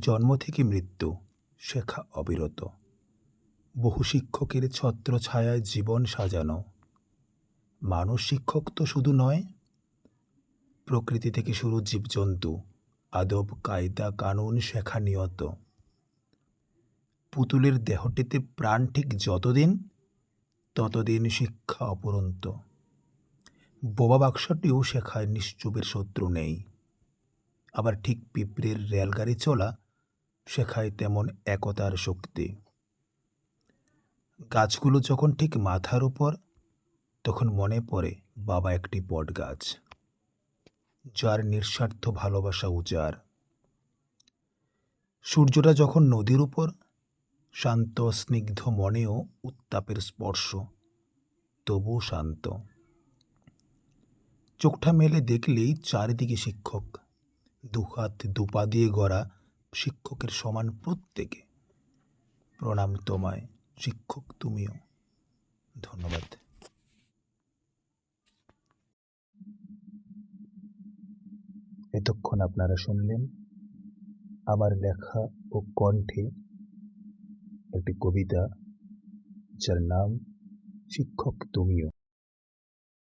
জন্ম থেকে মৃত্যু শেখা অবিরত। বহু শিক্ষকের ছত্রছায়ায় জীবন সাজানো। মানুষ শিক্ষক তো শুধু নয়, প্রকৃতি থেকে শুরু জীবজন্তু, আদব, কায়দা, কানুন শেখা নিয়ত। পুতুলের দেহটিতে প্রাণ ঠিক যতদিন, ততদিন শিক্ষা অপরন্ত। বোবা বাক্সটিও শেখায় নিশ্চুপের শত্রু নেই। আবার ঠিক পিঁপড়ের রেলগাড়ি চলা শেখায় তেমন একতার শক্তি। গাছগুলো যখন ঠিক মাথার উপর, তখন মনে পড়ে বাবা একটি বট গাছ যার নিঃস্বার্থ ভালোবাসা উজার সূর্যটা যখন নদীর উপর, শান্ত, স্নিগ্ধ মনেও উত্তাপের স্পর্শ, তবু শান্ত। চোখটা মেলে দেখলেই চারিদিকে শিক্ষক দুহাত দুপা দিয়ে গড়া শিক্ষকের সমান প্রত্যেকে। প্রণাম তোমায়, শিক্ষক তুমিও। ধন্যবাদ। এতক্ষণ আপনারা শুনলেন আমার লেখা ও কণ্ঠে একটি কবিতা যার নাম শিক্ষক তুমিও।